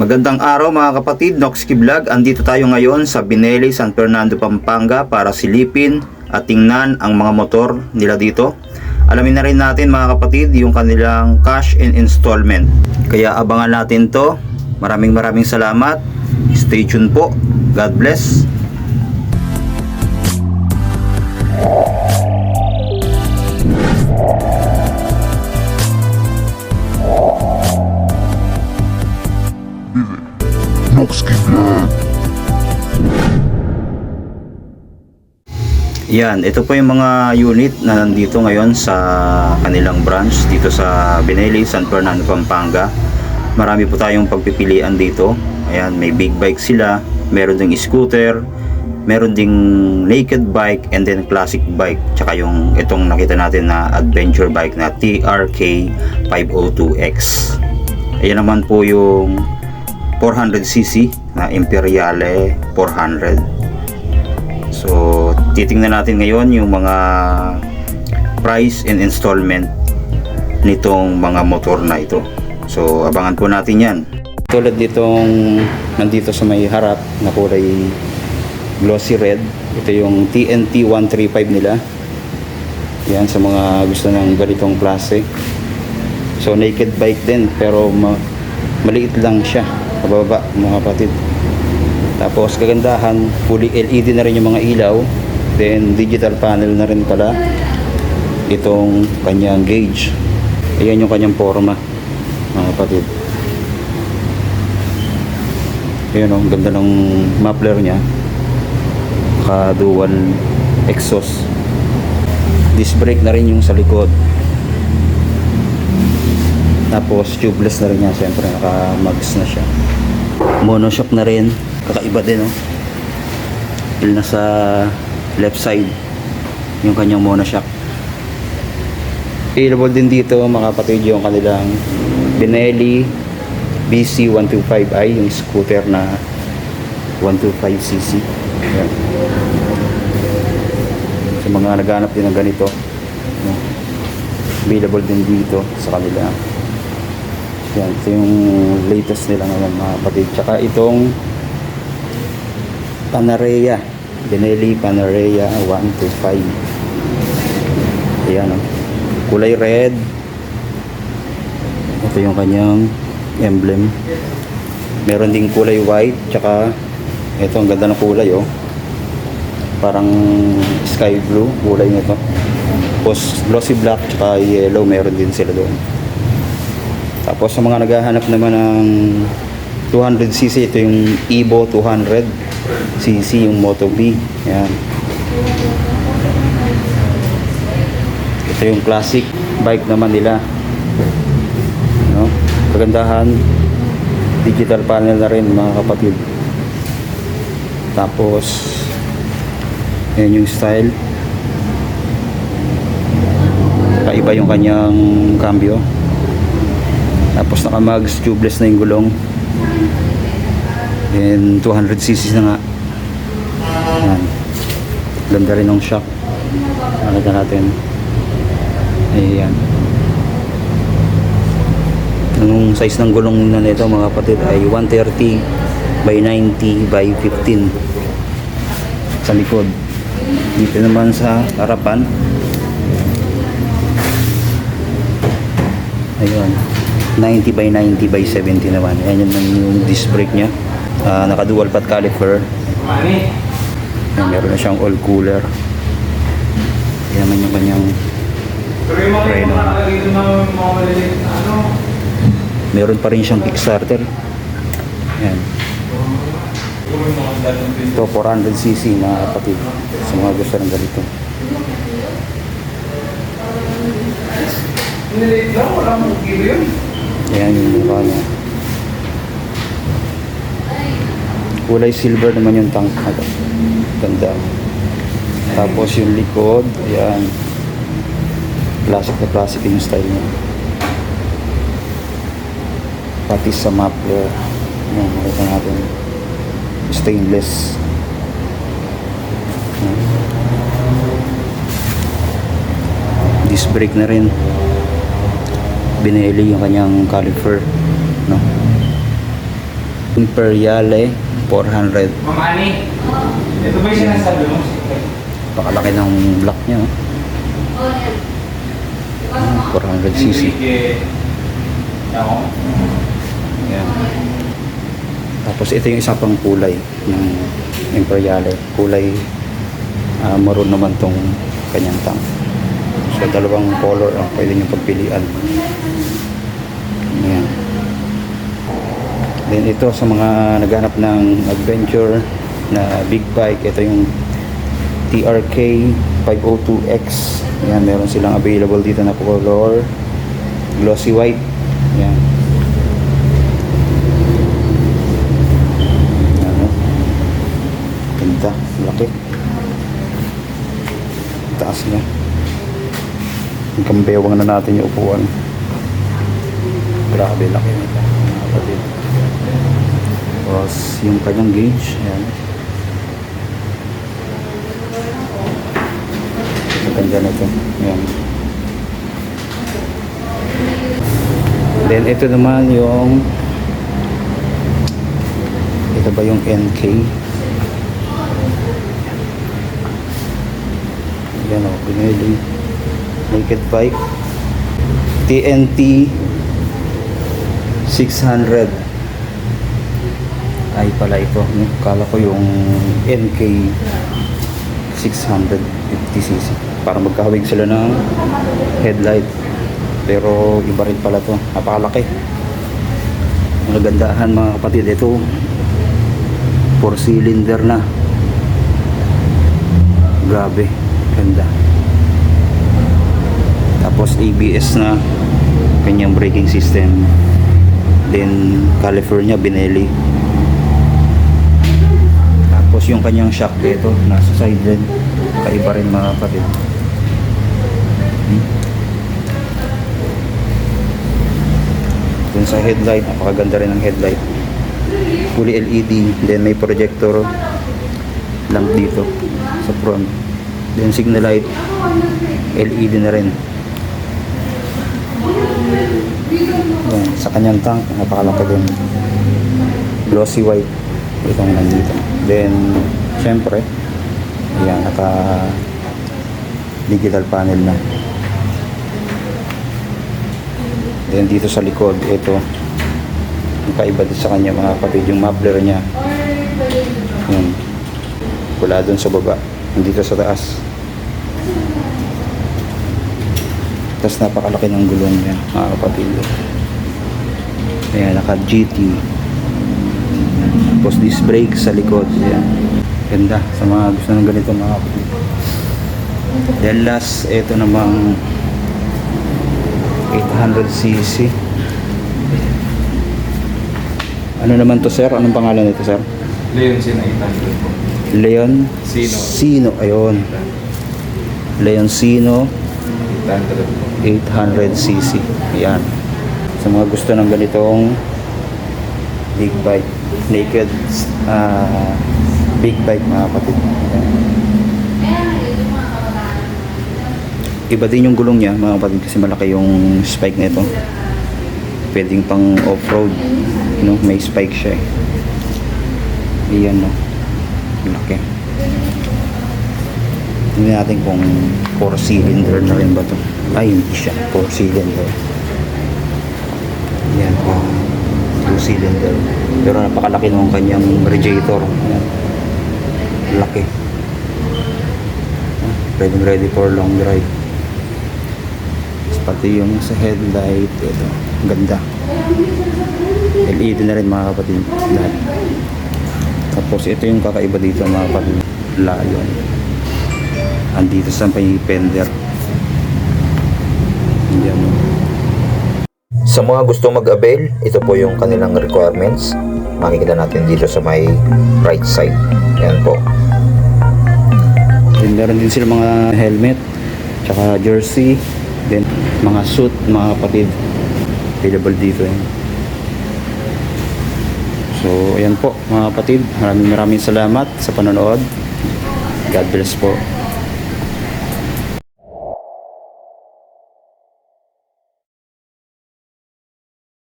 Magandang araw mga kapatid, Noxky Vlog. Andito tayo ngayon sa Bineli, San Fernando, Pampanga para silipin at tingnan ang mga motor nila dito. Alamin na rin natin mga kapatid yung kanilang cash in installment. Kaya abangan natin to. Maraming maraming salamat. Stay tuned po. God bless. Noxky Vlog. Yan, ito po yung mga unit na nandito ngayon sa kanilang branch dito sa Bineli, San Fernando, Pampanga. Marami po tayong pagpipilian dito. Ayan, may big bike sila, meron ding scooter, meron ding naked bike and then classic bike. Tsaka yung itong nakita natin na adventure bike na TRK 502X. Ayan naman po yung 400cc na Imperiale 400. So, titingnan natin ngayon yung mga price and installment nitong mga motor na ito. So, abangan po natin yan. Tulad nitong nandito sa may harap na kulay glossy red. Ito yung TNT 135 nila. Yan sa mga gusto ng ganitong klase. So, naked bike din pero ma- maliit lang siya. Pababa mga kapatid. Tapos kagandahan, fully LED na rin yung mga ilaw. Then digital panel na rin pala itong kanyang gauge. Ayan yung kanyang forma, mga kapatid. Ayan o, ang ganda ng muffler niya. Naka dual exhaust. Disc brake na rin yung sa likod. Tapos tubeless na rin yan, siyempre naka-mags na siya. Monoshock na rin, kakaiba din oh. Nasa left side yung kanyang monoshock. Available din dito mga kapatid yung kanilang Benelli BC125i, yung scooter na 125cc. Yan. Sa mga naghanap din ng ganito, available din dito sa kanila. Yan, ito yung latest nila ngayon mga kapatid. Tsaka itong Panarea. Benelli Panarea 125. Ayan o. Kulay red. Ito yung kanyang emblem. Meron ding kulay white. Tsaka ito ang ganda ng kulay oh. Parang sky blue kulay nito. Tapos glossy black tsaka yellow meron din sila doon. Tapos sa mga naghahanap naman ng 200cc, ito yung Evo 200cc, yung Moto B. Yan. Ito yung classic bike naman nila. No? Kagandahan, digital panel na rin mga kapatid. Tapos, yan yung style. Kaiba yung kanyang cambio. Tapos naka-mags tubeless na yung gulong. And 200cc na nga. Yan. Ganda rin ng shock. Nakita natin. Ayan. Yung size ng gulong na nito mga kapatid ay 130 by 90 by 15 sa likod. Dito naman sa harapan. Ayun. 90 by 90 by 70 naman. Ayan yun yung disc brake niya. Ah, naka dual pat caliper. Ayan, meron na siyang all cooler. Ayan naman yung kanyang preno. Meron pa rin siyang kickstarter. Ayan. Ito 400cc na kapatid sa mga gusto ng ganito. Ayan yung mukha niya. Kulay silver naman yung tank na. Ganda. Tapos yung likod, ayan. Classic na classic yung style niya. Pati sa muffler. Ayan, makita natin. Stainless. Ayan. Disc brake na rin binili yung kanyang caliper no Imperiale 400. Mama Ani, ito ba yung sinasabi mo? Pakalaki ng block niya. Oh. 400cc. Ako. Yan. Tapos ito yung isa pang kulay ng Imperiale. Kulay ah, maroon naman tong kanyang tank. So dalawang color ang pwede nyo pagpilian. Yan. Then ito sa mga naghanap ng adventure na big bike, ito yung TRK 502X. Yan, meron silang available dito na color glossy white. Yan. Ano? Ganda, laki. Taas niya. Yung kambewang na natin yung upuan. Grabe, laki nito. kapatid. Tapos yung kanyang gauge, ayan. Ang ganda nito. Ayan. Then ito naman yung ito ba yung NK? Yan o, pinili. Naked bike. TNT 600. Ay pala ito. Kala ko yung NK 650cc. Para magkahawig sila ng headlight. Pero iba rin pala to. Napakalaki. Ang nagandahan mga kapatid. Ito 4 cylinder na. Grabe. Ganda. Tapos ABS na kanyang braking system. Then California Binelli. Tapos yung kanyang shock dito nasa side din. Kaiba rin mga kapatid. Hmm. Dun sa headlight, napakaganda rin ng headlight. Fully LED, then may projector lamp dito sa front. Then signal light, LED na rin. Yan, sa kanyang tank, napakalaki din. Glossy white. Itong nandito. Then, syempre, ayan, naka digital panel na. Then dito sa likod, ito, yung kaiba din sa kanya mga kapatid, yung muffler niya. Yun. Wala doon sa baba. Nandito sa taas. Tapos napakalaki ng gulong niya, mga kapatid. Ayan, naka GT. Tapos disc brake sa likod. Ayan. Ganda sa mga gusto ng ganito mga kapatid. Then last, ito namang 800cc. Ano naman to sir? Anong pangalan nito sir? Leon Sina 800 po. Leon Sino. Sino, ayun. Leon Sino 800 po. 800cc. Ayan. Sa mga gusto ng ganitong big bike, naked ah, big bike mga kapatid. Iba din yung gulong niya mga kapatid kasi malaki yung spike nito. Pwedeng pang off-road. No? May spike siya eh. Iyan no. Laki. Tingnan natin kung 4 cylinder na rin ba to. Ay, hindi siya. 4 cylinder. Yan. 2 cylinder. Pero napakalaki ng kanyang radiator. Laki. Ready ready for long drive. Pati yung sa headlight. Ito. Ganda. LED na rin mga kapatid. Tapos ito yung kakaiba dito mga kapatid. Lion. Andito sa may fender. Yan. Sa mga gusto mag-avail, ito po yung kanilang requirements. Makikita natin dito sa may right side. Yan po. Then meron din sila mga helmet, tsaka jersey, then mga suit, mga kapatid. Available dito yan. So, ayan po mga kapatid. Maraming maraming salamat sa panonood. God bless po.